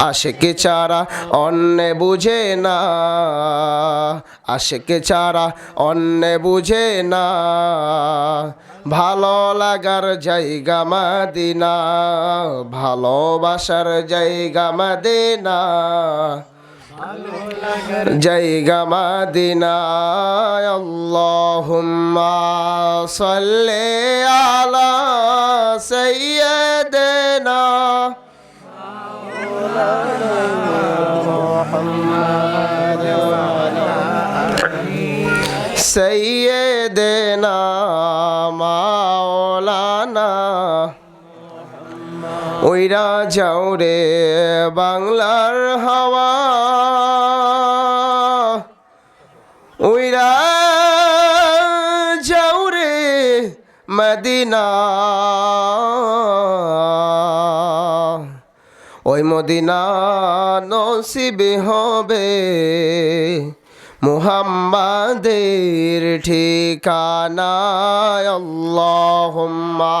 আশেকে চারা অন্যে বুঝে না। আশেকে চারা অন্যে বুঝে না। ভালো লাগার জায়গা মাদিনা, ভালোবাসার জায়গা মাদিনা। জায়গা মাদিনা, আল্লাহুম্মা সাল্লি আলা সাইয়্যিদিনা। সৈয়দেনা মাওলানা ওইরা যাও রে বাংলার হাওয়া। ওইরা যাও রে মদিনা ওই মদিনা নসিবে হবে মুহাম্মাদের ঠিকানা আল্লাহুম্মা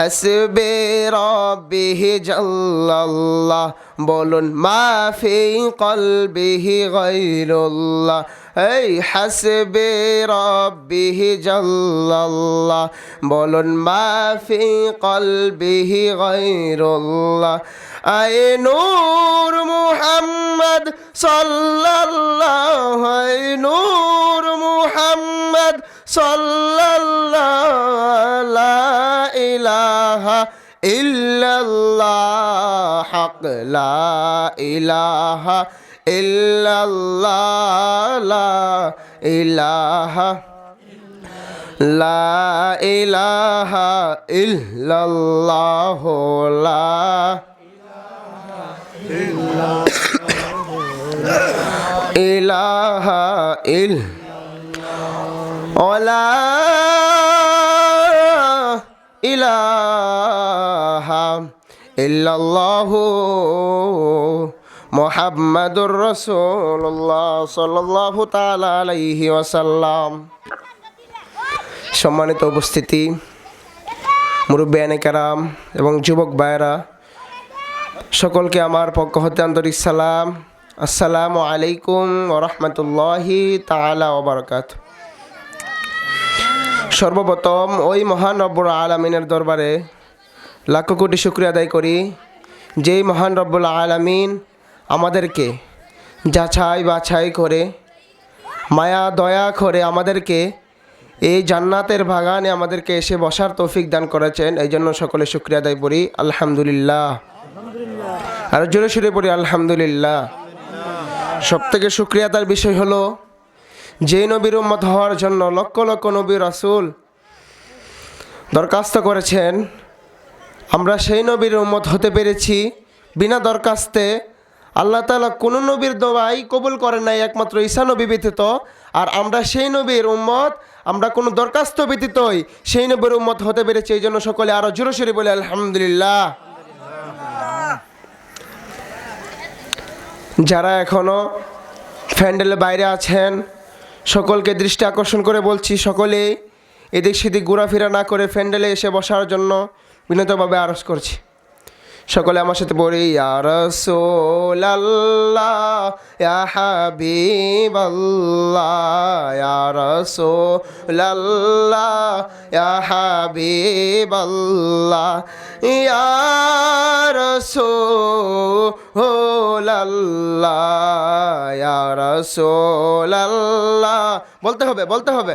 হাসবে রব্বিহি জাল্লাল্লাহ বলুন, মাফি কলবিহি গায়রুল্লাহ। এই হাসবে রব্বিহি জাল্লাল্লাহ বলুন, মাফি কলবিহি গায়রুল্লাহ। আয় নূর মুহাম্মদ সাল্লাল্লাহু আয় নূর মুহাম্মদ সাল্লাল্লাহু লা ইলাহা ইল্লাল্লাহ হক লা ইলাহা ইল্লাল্লাহ লা ইলাহা লা ইলাহা ইল্লাল্লাহ লা ইলাহা ইল ওলা ইলাহা ইল্লাল্লাহু মুহাম্মাদুর রাসূলুল্লাহ সাল্লাল্লাহু তাআলা আলাইহি ওয়াসাল্লাম। সম্মানিত উপস্থিতি মুরব্বিয়ানে কারাম এবং যুবক ভাইয়েরা, সকলকে আমার পক্ষ হতে আন্তরিক সালাম। আসসালামু আলাইকুম ওরহমতুল্লাহি তালা ওবরকাত সর্বপ্রথম ওই মহান রব্বুর আলমিনের দরবারে লাখ কোটি শুক্রিয়া আদায় করি। যেই মহান রব্বুল আলমিন আমাদেরকে যাছাই বাছাই করে, মায়া, দয়া করে আমাদেরকে এই জান্নাতের বাগানে আমাদেরকে এসে বসার তৌফিক দান করেছেন, এই জন্য সকলে শুক্রিয়া আদায় করি। আলহামদুলিল্লাহ। আর জোরে সুরে পড়ি, আলহামদুলিল্লাহ। সব থেকে শুক্রিয়া তার বিষয় হলো যে নবীর উম্মত হওয়ার জন্য লক্ষ লক্ষ নবী রাসুল দরখাস্ত করেছেন আমরা সেই নবীর উম্মত হতে পেরেছি। বিনা দরখাস্তে আল্লাহ তালা কোনো নবীর দোয়াই কবুল করেন নাই, একমাত্র ঈসা নবী ব্যতীত। আর আমরা সেই নবীর উম্মত, আমরা কোনো দরখাস্ত ব্যতীতই সেই নবীর উম্মত হতে পেরেছি। এই জন্য সকলে আরও জোরে সরে বলে, আলহামদুলিল্লাহ। যারা এখনও প্যান্ডেলের বাইরে আছেন, সকলকে দৃষ্টি আকর্ষণ করে বলছি, সকলেই এদিক সেদিক ঘোরাফেরা না করে প্যান্ডেলে এসে বসার জন্য বিনীতভাবে আরস করছি। সকলে আমার সাথে পড়ি ইয়া রাসূলাল্লাহ, ইয়া হাবিবাল্লাহ, ইয়া রাসূলাল্লাহ, ইয়া হাবিবাল্লাহ, ইয়া রাসূলাল্লাহ ইয়া রাসূলাল্লাহ। বলতে হবে।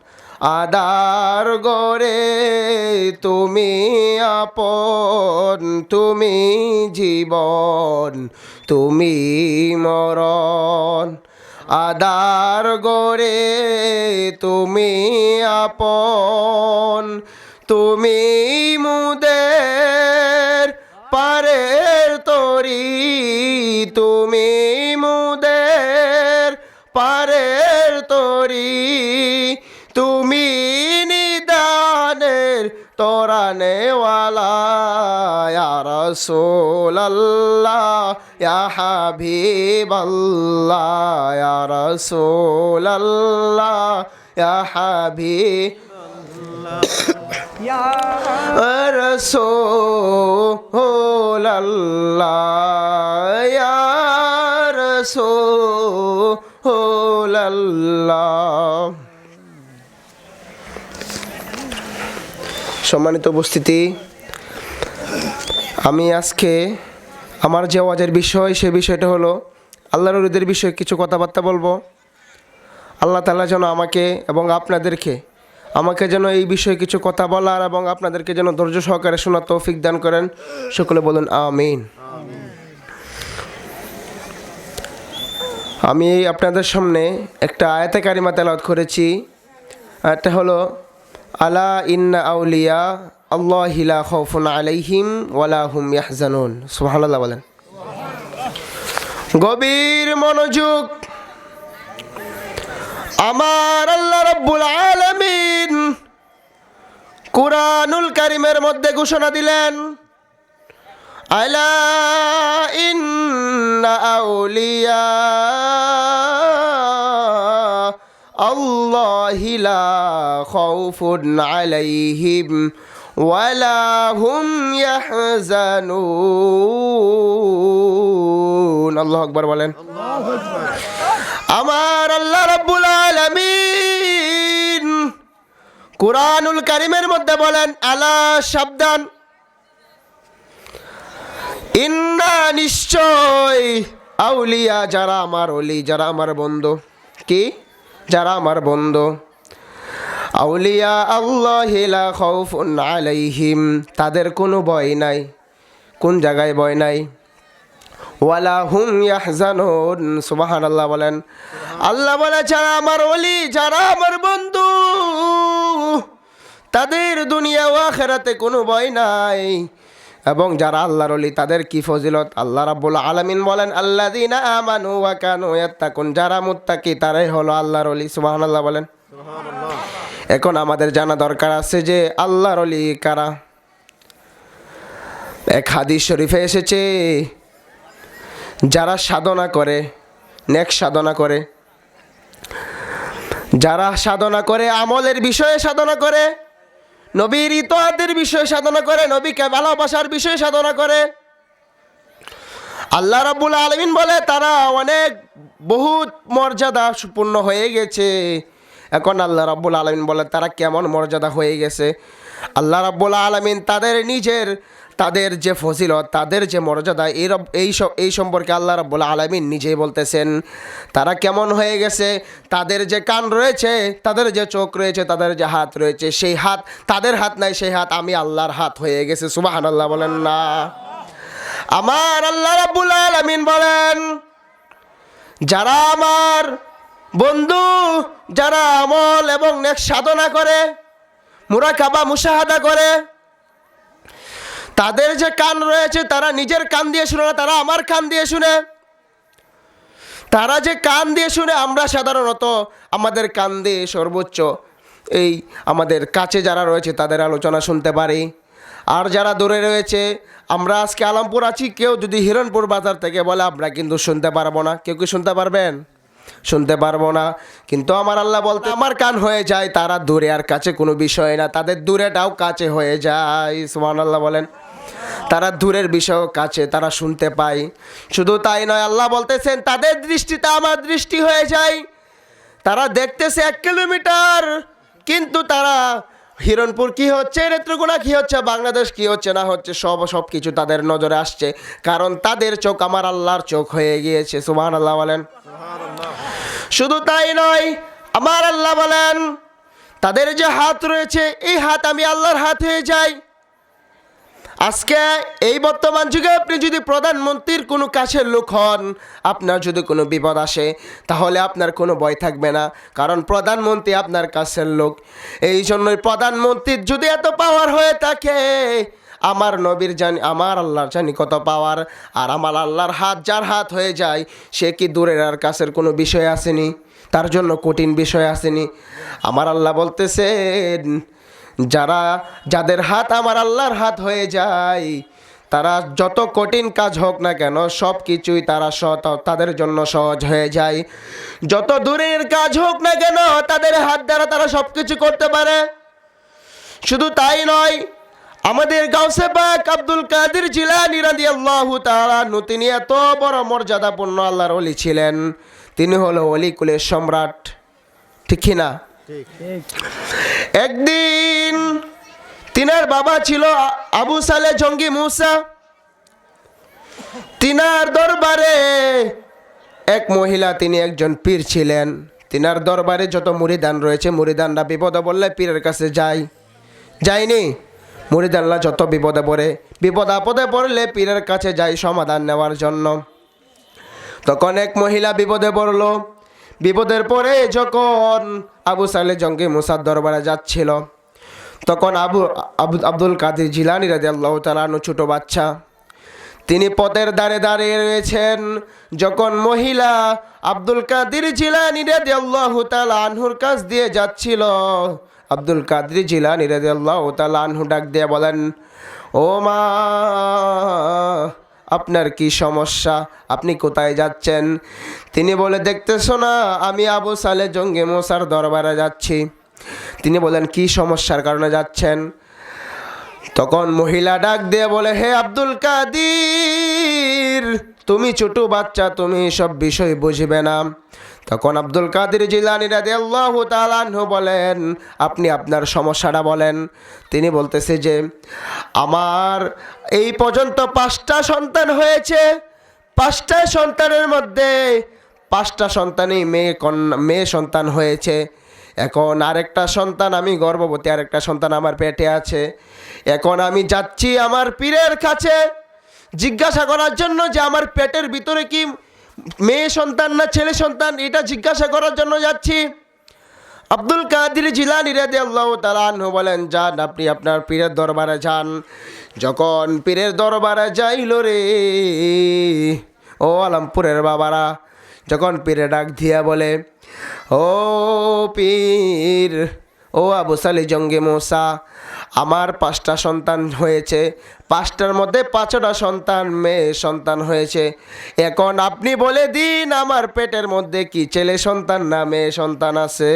আদার গরে তুমি আপন, তুমি জীবন, তুমি মরণ। আদার গরে তুমি আপন, তুমি মুদের পারের তরি, তুমি রসোল্লাহ ভিবল্লা রসোল্লাহ ভি রসো হো লল্লা রসো হো রসোল্লাহ সম্মানিত উপস্থিতি আমি আজকে আমার যে ওয়াজের বিষয়, সে বিষয়টা হলো আল্লাহর রুদের বিষয়ে কিছু কথাবার্তা বলব। আল্লাহ তালা যেন আমাকে এবং আপনাদেরকে, আমাকে যেন এই বিষয়ে কিছু কথা বলার এবং আপনাদেরকে যেন ধৈর্য সহকারে শোনার তৌফিক দান করেন। সকলে বলুন, আমিন। আমি আপনাদের সামনে একটা আয়াতে কারিমা তেলাওয়াত করেছি। একটা হলো, আলা ইন্না আউলিয়া বলেন। গভীর মনোযোগ। আমার আল্লাহ রব্বুল আলামিন কুরআনুল কারিমের মধ্যে ঘোষণা দিলেন, আলা ইন্না আউলিয়া আল্লাহি লা খাউফুন আলাইহিম ওয়ালা আল্লাহু আকবার বলেন। আমার আল্লাহ রাব্বুল আলামিন কুরআনুল কারীমের মধ্যে বলেন, আলা সাবধান। ইন্না নিশ্চয় আউলিয়া, যারা আমার অলি যারা আমার বন্ধু। কি? যারা আমার বন্ধু। আউলিয়া আল্লাহ লা খাউফুন আলাইহিম। তাদের কোনো ভয় নাই। কোন জায়গায় ভয় নাই? ওয়ালা হুম ইয়াহজানুন। সুবহানাল্লাহ বলেন, আল্লাহ বলে, যারা আমার ওলি, যারা আমার বন্ধু, তাদের দুনিয়া ও আখেরাতে কোনো ভয় নাই। এবং যারা আল্লাহর অলি তাদের কি ফজিলত? আল্লাহ রাব্বুল আলামিন বলেন, আল্লাযিনা আমানু ওয়া কানু যারা মুত্তাকি, তারাই হলো আল্লাহর অলি সুবহানাল্লাহ বলেন। এখন আমাদের জানা দরকার আছে যে আল্লাহর অলি কারা? এক হাদিস শরীফে এসেছে, যারা সাধনা করে, নেক সাধনা করে। যারা সাধনা করে, আমলের বিষয়ে সাধনা করে, নবীর ইতোয়াদের বিষয়ে সাধনা করে, নবীকে ভালোবাসার বিষয়ে সাধনা করে। আল্লাহ রাব্বুল আলমিন বলে, তারা অনেক বহুত মর্যাদা পূর্ণ হয়ে গেছে। এখন আল্লাহ রাব্বুল আলমিন বলে, তারা কেমন মর্যাদা হয়ে গেছে? আল্লাহ রাব্বুল আলমিন তাদের নিজের, তাদের যে ফজিলত, তাদের যে মর্যাদা, এই এই সব এই সম্পর্কে আল্লাহ রাব্বুল আলমিন নিজেই বলতেছেন, তারা কেমন হয়ে গেছে? তাদের যে কান রয়েছে, তাদের যে চোখ রয়েছে, তাদের যে হাত রয়েছে, সেই হাত, তাদের হাত নাই, সেই হাত আমি আল্লাহর হাত হয়ে গেছে সুবাহান আল্লাহ বলেন না। আমার আল্লাহ রাব্বুল আলামিন বলেন, যারা আমার বন্ধু, যারা আমল এবং নেক সাধনা করে, মুরাকাবা, মুশাহাদা করে, তাদের যে কান রয়েছে, তারা নিজের কান দিয়ে শুনে না, তারা আমার কান দিয়ে শুনে। তারা যে কান দিয়ে শুনে, আমরা সাধারণত আমাদের কান দিয়ে সর্বোচ্চ এই আমাদের কাছে যারা রয়েছে, তাদের আলোচনা শুনতে পারি। আর যারা দূরে রয়েছে, আমরা আজকে আলমপুর আছি, কেউ যদি হিরণপুর বাজার থেকে বলে, আমরা কিন্তু শুনতে পারব না। কেউ কি শুনতে পারবেন? শুনতে পারব না। কিন্তু আমার আল্লাহ বলতে, আমার কান হয়ে যায়, তারা দূরে, আর কাছে কোনো বিষয় না। তাদের দূরেটাও কাছে হয়ে যায়। সুমান আল্লাহ বলেন। তারা দূরের বিষয় কাছে, তারা শুনতে পায়। শুধু তাই নয়, আল্লাহ বলতেছেন, তাদের দৃষ্টিতে আমার দৃষ্টি হয়ে যায়। তারা দেখতেছে এক কিলোমিটার, কিন্তু তারা হিরণপুর কি হচ্ছে? নেত্রকোনা কি হচ্ছে? বাংলাদেশ কি হচ্ছে? না হচ্ছে, সব সব কিছু তাদের নজরে আসছে। কারণ তাদের চোখ আমার আল্লাহর চোখ হয়ে গিয়েছে। সুবহান আল্লাহ বলেন। শুধু তাই নয়, আমার আল্লাহ বলেন, তাদের যে হাত রয়েছে, এই হাত আমি আল্লাহর হাত হয়ে যাই। আজকে এই বর্তমান যুগে আপনি যদি প্রধানমন্ত্রীর কোনো কাছের লোক হন, আপনার যদি কোনো বিপদ আসে, তাহলে আপনার কোনো ভয় থাকবে না, কারণ প্রধানমন্ত্রী আপনার কাছের লোক। এই জন্যই প্রধানমন্ত্রীর যদি এত পাওয়ার হয়ে থাকে, আমার নবীর জানি, আমার আল্লাহর জানি কত পাওয়ার আর আমার আল্লাহর হাত যার হাত হয়ে যায়, সে কি দূরের আর কাছের কোনো বিষয় আসেনি? তার জন্য কঠিন বিষয় আসেনি। আমার আল্লাহ বলতেছেন যারা, যাদের হাত আমার আল্লাহর হাত হয়ে যায়, তারা যত কঠিন কাজ হোক না কেন, সব কিছুই তারা তাদের জন্য সহজ হয়ে যায়। যত দূরের কাজ হোক না কেন, তাদের হাত দ্বারা তারা সব কিছু করতে পারে। শুধু তাই নয়, আমাদের গাউসে পাক আব্দুল কাদের জিলানি রাদিয়াল্লাহু তাআলা তিনি এত বড় মর্যাদাপূর্ণ আল্লাহর অলি ছিলেন। তিনি হলো অলি কুলের সম্রাট, ঠিক না? একদিন তিনার বাবা ছিল আবু সালে জঙ্গি মুসা। তিনার দরবারে এক মহিলা, তিনি একজন পীর ছিলেন। তিনার দরবারে যত মুরিদান রয়েছে, মুরিদানরা বিপদে বললে পীরের কাছে যায় যায়নি মুরিদানরা যত বিপদে পড়ে বিপদ আপদে পড়লে পীরের কাছে যায় সমাধান নেওয়ার জন্য। তখন এক মহিলা বিপদে পড়ল। বিপদের পরে যখন আবু সালে জঙ্গি মুসার দরবারে যাচ্ছিল, তখন আবু, আবু- আব্দুল কাদের জিলানি রাজি আল্লাহ তালানো ছোটো বাচ্চা। তিনি পথের দ্বারে দাঁড়িয়ে রয়েছেন, যখন মহিলা আব্দুল কাদের জিলানি রাজি আল্লাহ আনহুর কাছ দিয়ে যাচ্ছিল। আব্দুল কাদের জিলানি রাজি আল্লাহ আনহু ডাক দিয়ে বলেন, ও মা আপনার কি সমস্যা? আপনি কোথায় যাচ্ছেন? তিনি বলে, দেখতেছো না, আমি আবু সালে জঙ্গে মোসার দরবারে যাচ্ছি। তিনি বলেন, কি সমস্যার কারণে যাচ্ছেন? তখন মহিলা ডাক দিয়ে বলে, হে আব্দুল কাদির, তুমি ছোট বাচ্চা, তুমি সব বিষয় বুঝবে না। তখন আব্দুল কাদির জিলানি রাদি আল্লাহ তালানহু বলেন, আপনি আপনার সমস্যাটা বলেন। তিনি বলতেছে যে, আমার এই পর্যন্ত পাঁচটা সন্তান হয়েছে। পাঁচটা সন্তানের মধ্যে পাঁচটা সন্তানই মেয়ে কন্যা, মেয়ে সন্তান হয়েছে। এখন আরেকটা সন্তান আমি গর্ভবতী, আরেকটা সন্তান আমার পেটে আছে। এখন আমি যাচ্ছি আমার পীরের কাছে। জিজ্ঞাসা করার জন্য যে আমার পেটের ভিতরে কি মেয়ে সন্তান না ছেলে সন্তান? এটা জিজ্ঞাসা করার জন্য যাচ্ছি। আব্দুল কাদির জিলানি রেদে আল্লাহ তালানহু বলেন, যান আপনি আপনার পীরের দরবারে যান। যখন পীরের দরবারে যাইল রে, ও আলমপুরের বাবারা, যখন পীরে ডাক দিয়া বলে, ও পীর ও আবু সালি, জঙ্গে মোসা, আমার পাঁচটা সন্তান হয়েছে। পাঁচটার মধ্যে পাঁচটা সন্তান, মেয়ে সন্তান হয়েছে। এখন আপনি বলে দিন আমার পেটের মধ্যে কি ছেলে সন্তান না মেয়ে সন্তান আছে।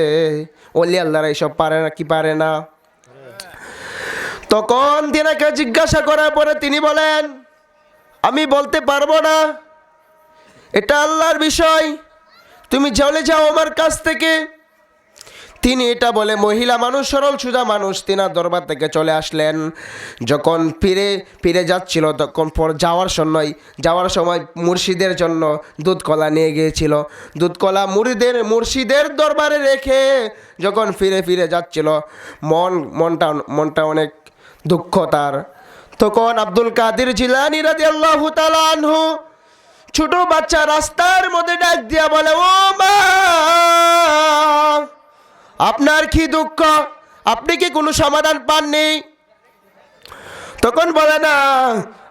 ওলি আল্লাহরা এইসব পারে না, কি পারে না? তখন তিনাকে জিজ্ঞাসা করার পরে তিনি বলেন, আমি বলতে পারব না। এটা আল্লাহর বিষয়। তুমি চলে যাও আমার কাছ থেকে। তিনি এটা বলে, মহিলা মানুষ, সরল সুজা মানুষ। তিনার দরবার থেকে চলে আসলেন। যখন ফিরে ফিরে যাচ্ছিল, তখন পর যাওয়ার সময় যাওয়ার সময় মুর্শিদের জন্য দুধ কলা নিয়ে গিয়েছিল। দুধ কলা মুড়িদের, মুর্শিদের দরবারে রেখে যখন ফিরে ফিরে যাচ্ছিল, মন, মনটা মনটা অনেক দুঃখ তার। তখন আব্দুল কাদির জিলানি রাজি আল্লাহ আনহু ছোট বাচ্চা রাস্তার মধ্যে ডাক দিয়া বলে, ও মা! আপনার কি দুঃখ? আপনি কি কোনো সমাধান পাননি? তখন বলে না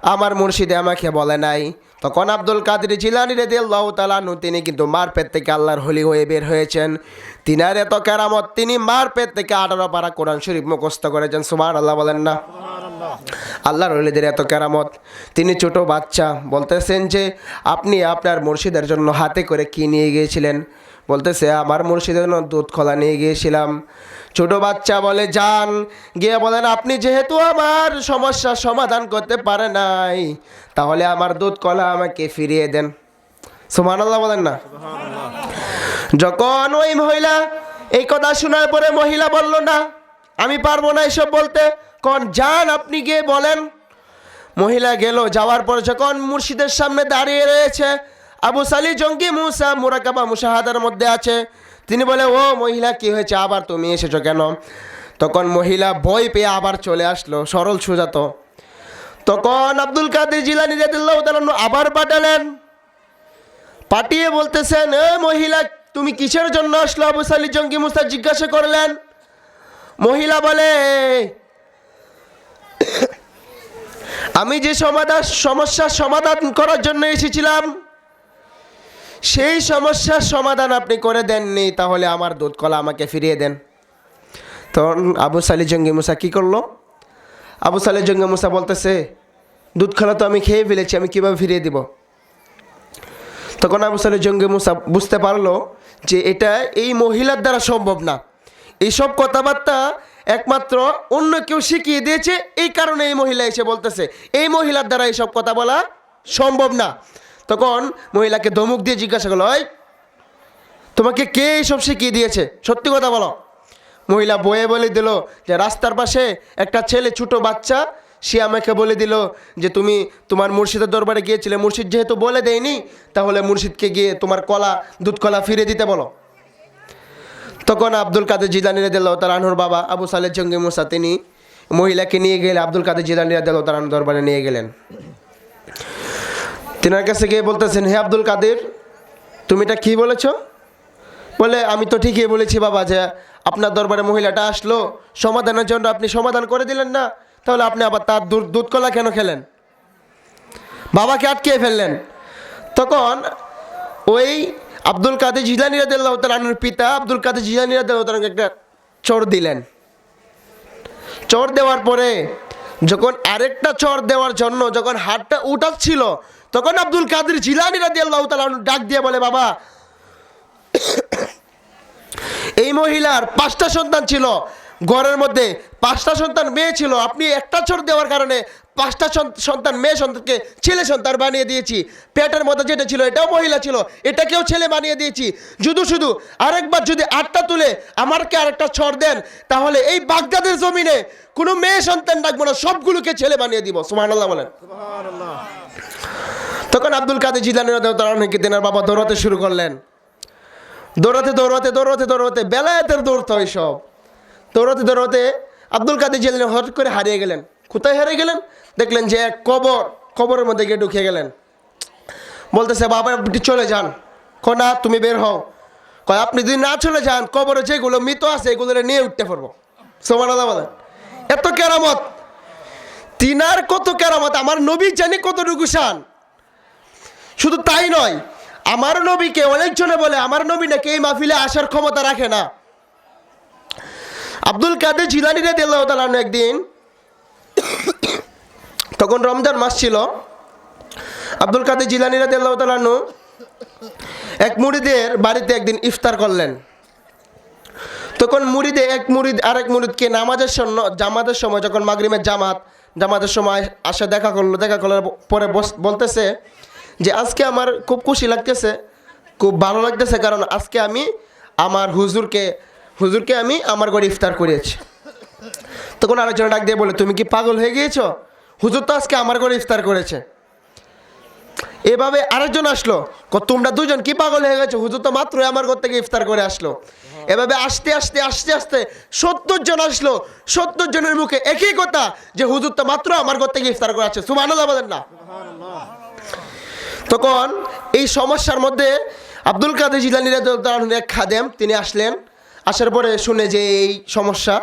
আমার মুর্শিদে আমাকে বলে নাই। তখন আব্দুল কাদের জিলানি রেদি আল্লাহ তালানু তিনি কিন্তু মার পেট থেকে আল্লাহর হলি হয়ে বের হয়েছেন। তিনার এত কেরামত তিনি মার পেট থেকে আঠারো পারা কোরআন শরীফ মুখস্থ করেছেন। সুমার আল্লাহ বলেন না। আল্লাহর হলিদের এত কেরামত তিনি ছোট বাচ্চা। বলতেছেন যে আপনি আপনার মুর্শিদের জন্য হাতে করে কি নিয়ে গিয়েছিলেন? বলতেছে, আমার মুর্শিদের দুধ খোলা নিয়ে গিয়েছিলাম। ছোট বাচ্চা বলে যান গিয়ে বলেন, আপনি যেহেতু আমার সমস্যার সমাধান করতে পারে নাই, তাহলে আমার দুধ কলা আমাকে ফিরিয়ে দেন। সুমান আল্লাহ বলেন না। যখন ওই মহিলা এই কথা শোনার পরে মহিলা বলল, না, আমি পারব না এসব বলতে। কন যান আপনি গিয়ে বলেন। মহিলা গেল, যাওয়ার পর যখন মুর্শিদের সামনে দাঁড়িয়ে রয়েছে আবু সালি জঙ্গি মুসা মুরাকাবা মুসাহাদার মধ্যে আছে। তিনি বলে, ও মহিলা, কি হয়েছে? আবার তুমি এসেছ কেন? তখন মহিলা ভয় পেয়ে আবার চলে আসলো, সরল সুজাত তখন আব্দুল কাদের তাআলা আনহু আবার পাঠালেন। পাঠিয়ে বলতেছেন, এ মহিলা, তুমি কিসের জন্য আসলো? আবু সালি জঙ্গি মুসা জিজ্ঞাসা করলেন। মহিলা বলে, আমি যে সমাধান সমস্যার সমাধান করার জন্য এসেছিলাম সেই সমস্যার সমাধান আপনি করে দেননি, তাহলে আমার দুধ কলা আমাকে ফিরিয়ে দেন। তখন আবু সালি জঙ্গি মুসা কী করল? আবু সালি জঙ্গি মুসা বলতেছে দুধ কলা তো আমি খেয়ে ফেলেছি, আমি কীভাবে ফিরিয়ে দিব? তখন আবু সালি জঙ্গি মুসা বুঝতে পারল যে এটা এই মহিলার দ্বারা সম্ভব না। এইসব কথাবার্তা একমাত্র অন্য কেউ শিখিয়ে দিয়েছে, এই কারণে এই মহিলা এসে বলতেছে, এই মহিলার দ্বারা এইসব কথা বলা সম্ভব না। তখন মহিলাকে ধমক দিয়ে জিজ্ঞাসা করল "ওই, তোমাকে কে এইসব শিখিয়ে দিয়েছে? সত্যি কথা বলো। মহিলা বয়ে বলে দিল যে রাস্তার পাশে একটা ছেলে ছোট বাচ্চা সে আমাকে বলে দিল যে তুমি তোমার মুর্শিদের দরবারে গিয়েছিলে মুর্শিদ যেহেতু বলে দেয়নি তাহলে মুর্শিদকে গিয়ে তোমার কলা দুধ কলা ফিরে দিতে বলো। তখন আব্দুল কাদের জিলানি দিল তার আনহুর বাবা আবু সালেহ জঙ্গি মুসা তিনি মহিলাকে নিয়ে গেলে আব্দুল কাদের জিলানি দিল তার আনহুর দরবারে নিয়ে গেলেন। তিনার কাছে গিয়ে বলতেছেন, হে আব্দুল কাদের, তুমি এটা কী বলেছ? বলে, আমি তো ঠিকই বলেছি বাবা যে আপনার দরবারে মহিলাটা আসলো, সমাধানের জন্য আপনি সমাধান করে দিলেন না, তাহলে আপনি আবার তার দুধ দুধ কলা কেন খেলেন? বাবাকে আটকে ফেললেন। তখন ওই আব্দুল কাদের জিলানি রাদিয়াল্লাহু তাআলার পিতা আব্দুল কাদের জিলানি রাদিয়াল্লাহু তাআলাকে একটা চোর দিলেন। চোর দেওয়ার পরে যখন আরেকটা চর দেওয়ার জন্য যখন হাতটা উঠাচ্ছিল তখন আব্দুল কাদের জিলানি রাদিয়াল্লাহু তাআলা ডাক দিয়ে বলে, বাবা, এই মহিলার পাঁচটা সন্তান ছিল, ঘরের মধ্যে পাঁচটা সন্তান মেয়ে ছিল, আপনি একটা চোর দেওয়ার কারণে পাঁচটা সন্তান মেয়ে সন্তানকে ছেলে সন্তান বানিয়ে দিয়েছি। পেটের মধ্যে যেটা ছিল, এটাও মহিলা ছিল, এটাকেও ছেলে বানিয়ে দিয়েছি। শুধু শুধু আরেকবার যদি আটটা তুলে আমারকে আরেকটা ছড় দেন, তাহলে এই বাগদাদের জমিনে কোনো মেয়ে সন্তান ডাকবো না, সবগুলোকে ছেলে বানিয়ে দিব। সুবহানাল্লাহ বলেন। তখন আব্দুল কাদের জিলানি রাদিয়াল্লাহু তেনার বাবা দৌড়াতে শুরু করলেন। দৌড়াতে দৌড়াতে দৌড়াতে দৌড়াতে বেলায়েতের দৌড়তে হয় সব। দৌড়াতে দৌড়াতে আব্দুল কাদের জিলানি হঠাৎ করে হারিয়ে গেলেন। কোথায় হারিয়ে গেলেন? দেখলেন যে এক কবর, কবরের মধ্যে গিয়ে ঢুকে গেলেন। বলতেছে, বাবা, আপনি চলে যান। ক না, তুমি বের হও। কয়, আপনি যদি না চলে যান, কবরে যেগুলো মৃত আছে এগুলো নিয়ে উঠতে পারব। সোমান বলেন। এত কেরামত। তিনার কত কেরামত, আমার নবী জানি কতটুকু শান। শুধু তাই নয়, আমার নবীকে অনেকজনে বলে, আমার নবী নাকি এই মাহফিলে আসার ক্ষমতা রাখে না। আব্দুল কাদের জিলানি রে দিল্লাহ একদিন, তখন রমজান মাস ছিল, আব্দুল কাদের জিলানি রে দিল্লাহ এক মুড়িদের বাড়িতে একদিন ইফতার করলেন। তখন মুড়িদে এক মুড়িদ, আরেক মুড়িদকে নামাজের জন্য, জামাতের সময়, যখন মাগরিমের জামাত, জামাতের সময় আসে দেখা করল, দেখা করার পরে বলতেছে যে আজকে আমার খুব খুশি লাগতেছে, খুব ভালো লাগতেছে কারণ আজকে আমি আমার হুজুরকে হুজুরকে আমি আমার ঘরে ইফতার করিয়েছি তখন আরেকজন ডাক দিয়ে বলে, তুমি কি পাগল হয়ে গিয়েছো? হুজুর তো আজকে আমার ঘরে ইফতার করেছে। এভাবে আরেকজন আসলো তোমরা দুজন কি পাগল হয়ে গেছো? হুজুর তো মাত্র আমার ঘর থেকে ইফতার করে আসলো। এভাবে আসতে আসতে আসতে আসতে সত্তর জন আসলো। সত্তর জনের মুখে একই কথা যে হুজুর তো মাত্র আমার ঘর থেকে ইফতার করে আসছে বলেন না। তখন এই সমস্যার মধ্যে আব্দুল কাদের জিলানি রাদিয়াল্লাহু এক খাদেম, তিনি আসলেন। আসার পরে শুনে যে এই সমস্যা